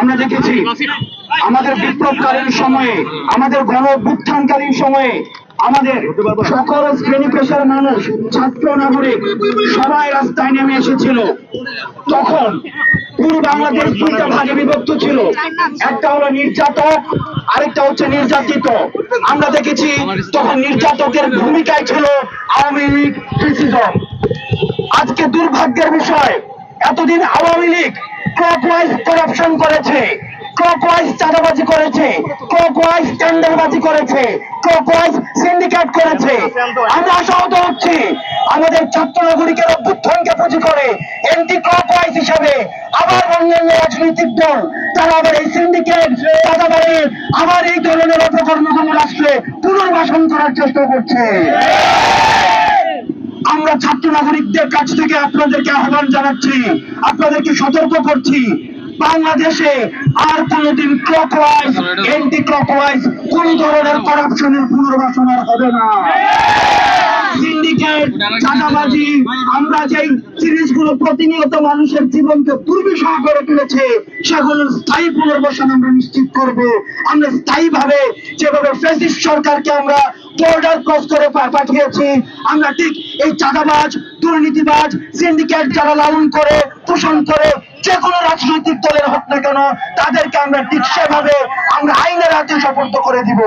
আমরা দেখেছি আমাদের বিপ্লবকালীন সময়ে, আমাদের গণ অভ্যুত্থানকালীন সময়ে আমাদের সকল শ্রেণি পেশার মানুষ, ছাত্র, নাগরিক, সবাই রাস্তায় নেমে এসেছিল। তখন পুরো বাংলাদেশ দুইটা ভাগে বিভক্ত ছিল। একটা হলো নির্যাতক, আরেকটা হচ্ছে নির্যাতিত। আমরা দেখেছি তখন নির্যাতকের ভূমিকায় ছিল আওয়ামী লীগ আজকে দুর্ভাগ্যের বিষয়, এতদিন আওয়ামী লীগ ক্লকওয়াইজ করাপশন করেছে। ক্লকওয়াইজ চাঁদাবাজি করেছে। ক্লকওয়াইজ টেন্ডারবাজি করেছে। ক্লকওয়াইজ সিন্ডিকেট করেছে। আমরা আশাহত হচ্ছি। আমাদের ছাত্র নাগরিকের অভ্যুত্থানকে পুঁজি করে এন্টি ক্লকওয়াইজ হিসাবে আবার অন্যান্য রাজনৈতিক দল, তারা আবার এই সিন্ডিকেট চাঁদাবাজি আবার এই ধরনের অপকর্মগুলো রাষ্ট্রে পুনর্বাসন করার চেষ্টা করছে। আমরা ছাত্র নাগরিকদের কাছ থেকে আপনাদেরকে আহ্বান জানাচ্ছি, আপনাদেরকে সতর্ক করছি, বাংলাদেশে আর কোনোদিন ক্লকওয়াইজ এন্টি ক্লকওয়াইজ কোন ধরনের করাপশনের পুনর্বাসন আর হবে না। আমরা প্রতিনিয়ত মানুষের জীবনকে করে তুলেছে স্থায়ী পুনর্বাসন আমরা নিশ্চিত করব। আমরা যেভাবে ফেসিস্ট সরকারকে আমরা বর্ডার ক্রস করে পাঠিয়েছি। আমরা ঠিক এই চাঁদাবাজ, দুর্নীতিবাজ সিন্ডিকেট যারা লালন করে, পোষণ করে যে কোনো রাজনৈতিক দলের হোক না কেন, তাদেরকে আমরা ঠিক সেভাবে আমরা আইনের হাতে সপর্দ করে দিব।